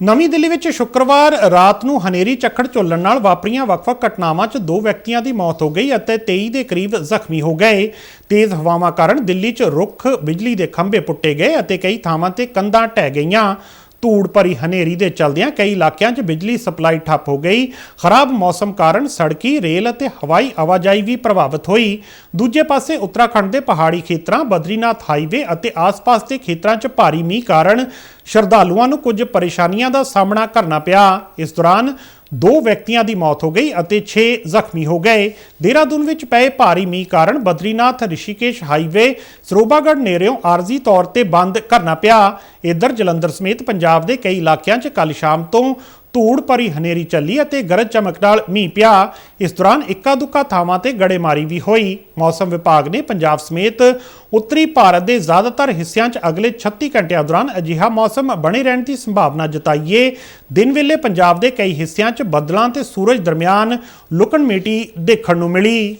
ਨਵੀਂ ਦਿੱਲੀ ਵਿੱਚ ਸ਼ੁੱਕਰਵਾਰ ਰਾਤ ਨੂੰ ਹਨੇਰੀ ਝੱਖੜ ਝੁੱਲਣ ਨਾਲ ਵਾਪਰੀਆਂ ਵੱਖ-ਵੱਖ ਘਟਨਾਵਾਂ 'ਚ ਦੋ ਵਿਅਕਤੀਆਂ ਦੀ ਮੌਤ ਹੋ ਗਈ ਅਤੇ 23 ਦੇ ਕਰੀਬ ਜ਼ਖਮੀ ਹੋ ਗਏ। ਤੇਜ਼ ਹਵਾਵਾਂ ਕਾਰਨ ਦਿੱਲੀ 'ਚ ਰੁੱਖ ਬਿਜਲੀ ਦੇ ਖੰਭੇ ਪੁੱਟੇ ਗਏ ਅਤੇ ਕਈ ਥਾਵਾਂ ਤੇ ਕੰਧਾਂ ਢਹਿ ਗਈਆਂ। ਧੂੜ ਭਰੀ ਹਨੇਰੀ ਦੇ ਚਲਦਿਆਂ ਕਈ ਇਲਾਕਿਆਂ 'ਚ ਬਿਜਲੀ ਸਪਲਾਈ ਠੱਪ ਹੋ ਗਈ। ਖਰਾਬ ਮੌਸਮ ਕਾਰਨ ਸੜਕੀ, ਰੇਲ ਅਤੇ ਹਵਾਈ ਆਵਾਜਾਈ ਵੀ ਪ੍ਰਭਾਵਿਤ ਹੋਈ। ਦੂਜੇ ਪਾਸੇ ਉੱਤਰਾਖੰਡ ਦੇ ਪਹਾੜੀ ਖੇਤਰਾਂ, ਬਦਰੀਨਾਥ ਹਾਈਵੇ ਅਤੇ ਆਸ-ਪਾਸ ਦੇ ਖੇਤਰਾਂ 'ਚ ਭਾਰੀ ਮੀਂਹ ਕਾਰਨ ਸ਼ਰਧਾਲੂਆਂ ਨੂੰ ਕੁਝ ਪਰੇਸ਼ਾਨੀਆਂ ਦਾ ਸਾਹਮਣਾ ਕਰਨਾ ਪਿਆ। ਇਸ ਦੌਰਾਨ ਦੋ ਵਿਅਕਤੀਆਂ ਦੀ ਮੌਤ ਹੋ ਗਈ ਅਤੇ 6 ਜ਼ਖਮੀ ਹੋ ਗਏ। ਦੇਹਰਾਦੂਨ ਵਿੱਚ ਪਏ ਭਾਰੀ ਮੀਂਹ ਕਾਰਨ ਬਦਰੀਨਾਥ ਰਿਸ਼ੀਕੇਸ਼ ਹਾਈਵੇ ਸਰੋਬਾਗੜ ਨੇੜਿਓਂ ਆਰਜ਼ੀ ਤੌਰ ਤੇ ਬੰਦ ਕਰਨਾ ਪਿਆ। ਇਧਰ ਜਲੰਧਰ ਸਮੇਤ ਪੰਜਾਬ ਦੇ ਕਈ ਇਲਾਕਿਆਂ 'ਚ ਕੱਲ ਸ਼ਾਮ ਤੋਂ ਧੂੜ ਭਰੀ ਹਨੇਰੀ ਚੱਲੀ ਅਤੇ ਗਰਜ ਚਮਕ ਨਾਲ ਮੀਂਹ ਪਿਆ। ਇਸ ਦੌਰਾਨ ਇੱਕਾ ਦੁੱਕਾ ਥਾਵਾਂ ਤੇ ਗੜੇਮਾਰੀ ਵੀ ਹੋਈ। ਮੌਸਮ ਵਿਭਾਗ ਨੇ ਪੰਜਾਬ ਸਮੇਤ ਉੱਤਰੀ ਭਾਰਤ ਦੇ ਜ਼ਿਆਦਾਤਰ ਹਿੱਸਿਆਂ 'ਚ ਅਗਲੇ 36 ਘੰਟਿਆਂ ਦੌਰਾਨ ਅਜਿਹਾ ਮੌਸਮ ਬਣੇ ਰਹਿਣ ਦੀ ਸੰਭਾਵਨਾ ਜਤਾਈ ਏ ਦਿਨ ਵੇਲੇ ਪੰਜਾਬ ਦੇ ਕਈ ਹਿੱਸਿਆਂ 'ਚ ਬੱਦਲਾਂ ਤੇ ਸੂਰਜ ਦਰਮਿਆਨ ਲੁਕਣ ਮੀਟੀ ਦੇਖਣ ਨੂੰ ਮਿਲੀ।